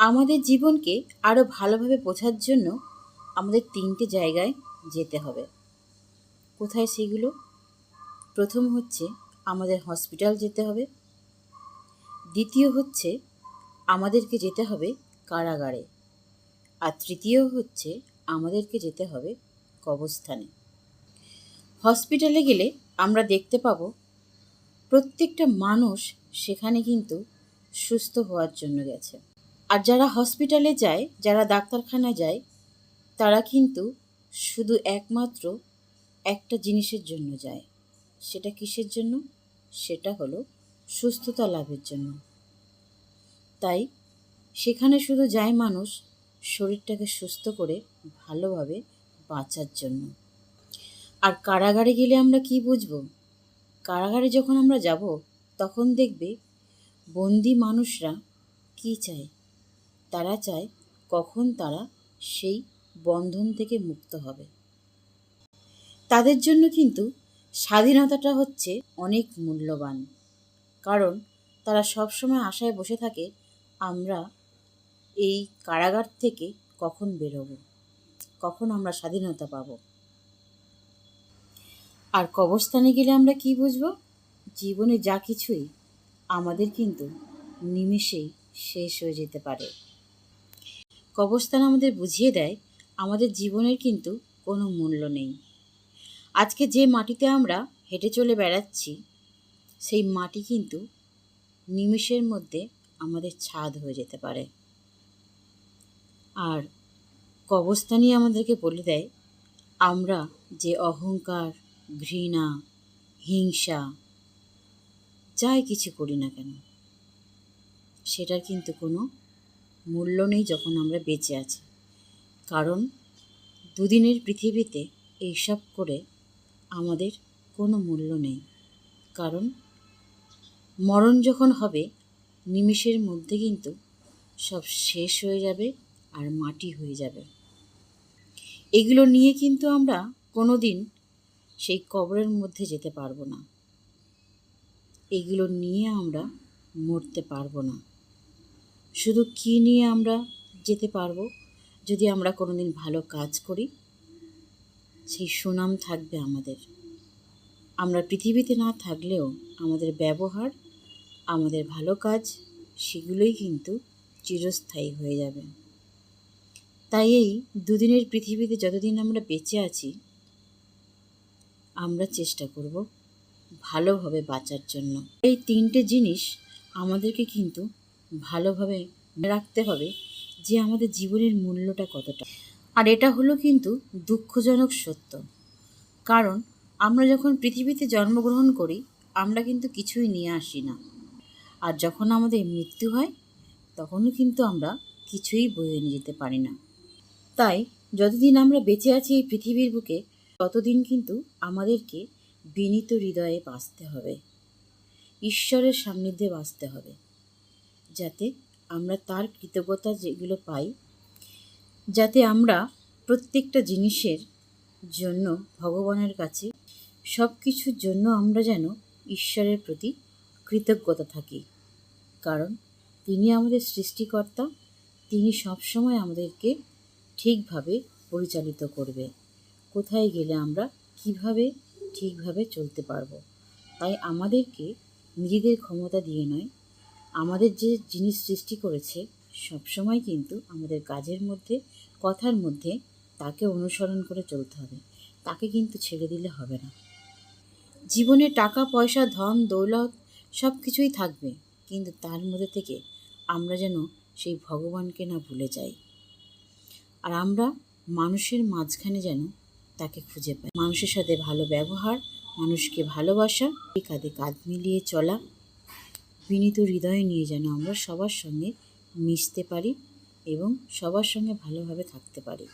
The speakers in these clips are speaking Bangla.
আমাদের জীবনকে আরও ভালোভাবে বোঝার জন্য আমাদের তিনটে জায়গায় যেতে হবে। কোথায় সেগুলো? প্রথম হচ্ছে আমাদের হসপিটাল যেতে হবে। দ্বিতীয় হচ্ছে আমাদেরকে যেতে হবে কারাগারে। আর তৃতীয় হচ্ছে আমাদেরকে যেতে হবে কবস্থানে হসপিটালে গেলে আমরা দেখতে পাবো প্রত্যেকটা মানুষ সেখানে কিন্তু সুস্থ হওয়ার জন্য গেছে। আর যারা হসপিটালে যায়, যারা ডাক্তারখানায় যায়, তারা কিন্তু শুধু একমাত্র একটা জিনিসের জন্য যায়। সেটা কিসের জন্য? সেটা হলো সুস্থতা লাভের জন্য। তাই সেখানে শুধু যায় মানুষ, শরীরটাকে সুস্থ করে ভালোভাবে বাঁচার জন্য। আর কারাগারে গেলে আমরা কি বুঝব? কারাগারে যখন আমরা যাব, তখন দেখবে বন্দি মানুষরা কি চায়? তারা চায় কখন তারা সেই বন্ধন থেকে মুক্ত হবে। তাদের জন্য কিন্তু স্বাধীনতাটা হচ্ছে অনেক মূল্যবান। কারণ তারা সবসময় আশায় বসে থাকে, আমরা এই কারাগার থেকে কখন বেরোবো? কখন আমরা স্বাধীনতা পাবো? আর কবরস্থানে গেলে আমরা কি বুঝব? জীবনে যা কিছুই আমাদের কিন্তু নিমেষেই শেষ হয়ে যেতে পারে। কবরস্থান আমাদের বুঝিয়ে দেয়, আমাদের জীবনের কিন্তু কোনো মূল্য নেই। আজকে যে মাটিতে আমরা হেঁটে চলে বেড়াচ্ছি, সেই মাটি কিন্তু নিমেষের মধ্যে আমাদের ছাদ হয়ে যেতে পারে। আর কবরস্থানই আমাদেরকে বলে দেয়, আমরা যে অহংকার, ঘৃণা, হিংসা, যাই কিছু করি না কেন, সেটার কিন্তু কোনো মূল্য নেই যখন আমরা বেঁচে আছি। কারণ দুদিনের পৃথিবীতে এইসব করে আমাদের কোনো মূল্য নেই। কারণ মরণ যখন হবে, নিমিষের মধ্যে কিন্তু সব শেষ হয়ে যাবে আর মাটি হয়ে যাবে। এগুলো নিয়ে কিন্তু আমরা কোনো দিন সেই কবরের মধ্যে যেতে পারব না। এগুলো নিয়ে আমরা মরতে পারব না। শুধু কী নিয়ে আমরা যেতে পারব? যদি আমরা কোনো দিন ভালো কাজ করি, সেই সুনাম থাকবে আমাদের। আমরা পৃথিবীতে না থাকলেও আমাদের ব্যবহার, আমাদের ভালো কাজ, সেগুলোই কিন্তু চিরস্থায়ী হয়ে যাবে। তাই এই দুদিনের পৃথিবীতে যতদিন আমরা বেঁচে আছি, আমরা চেষ্টা করব ভালোভাবে বাঁচার জন্য। এই তিনটে জিনিস আমাদেরকে কিন্তু ভালোভাবে রাখতে হবে যে আমাদের জীবনের মূল্যটা কতটা। আর এটা হলো কিন্তু দুঃখজনক সত্য। কারণ আমরা যখন পৃথিবীতে জন্মগ্রহণ করি, আমরা কিন্তু কিছুই নিয়ে আসি না। আর যখন আমাদের মৃত্যু হয়, তখনও কিন্তু আমরা কিছুই বয়ে নিয়ে যেতে পারি না। তাই যতদিন আমরা বেঁচে আছি এই পৃথিবীর বুকে, ততদিন কিন্তু আমাদেরকে বিনীত হৃদয়ে বাঁচতে হবে। ঈশ্বরের সান্নিধ্যে বাঁচতে হবে। যাতে আমরা তার কৃতজ্ঞতা যেগুলো পাই, যাতে আমরা প্রত্যেকটা জিনিসের জন্য ভগবানের কাছে সব কিছুর জন্য আমরা যেন ঈশ্বরের প্রতি কৃতজ্ঞতা থাকি। কারণ তিনি আমাদের সৃষ্টিকর্তা, তিনি সবসময় আমাদেরকে ঠিকভাবে পরিচালিত করবে। কোথায় গেলে আমরা কীভাবে ঠিকভাবে চলতে পারব? তাই আমাদেরকে নিজেদের ক্ষমতা দিয়ে নয় আমাদের যে জিনিস সৃষ্টি করেছে সবসময় কিন্তু আমাদের কাজের মধ্যে, কথার মধ্যে তাকে অনুসরণ করে চলতে হবে। তাকে কিন্তু ছেড়ে দিলে হবে না। জীবনে টাকা, পয়সা, ধন, দৌলত সব কিছুই থাকবে, কিন্তু তার মধ্যে থেকে আমরা যেন সেই ভগবানকে না ভুলে যাই। আর আমরা মানুষের মাঝখানে যেন তাকে খুঁজে পাই। মানুষের সাথে ভালো ব্যবহার, মানুষকে ভালোবাসা কাঁধে কাঁধ মিলিয়ে চলা বিনীত হৃদয় নিয়ে যেন আমরা সবার সঙ্গে মিশতে পারি এবং সবার সঙ্গে ভালোভাবে থাকতে পারি।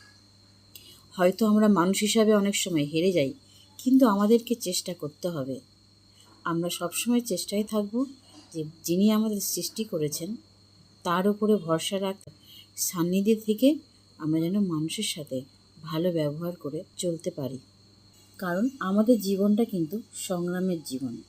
হয়তো আমরা মানুষ হিসাবে অনেক সময় হেরে যাই, কিন্তু আমাদেরকে চেষ্টা করতে হবে। আমরা সবসময় চেষ্টায় থাকব যে যিনি আমাদের সৃষ্টি করেছেন, তার উপরে ভরসা রাখ, সান্নিধ্যে থেকে আমরা যেন মানুষের সাথে ভালো ব্যবহার করে চলতে পারি। কারণ আমাদের জীবনটা কিন্তু সংগ্রামের জীবন।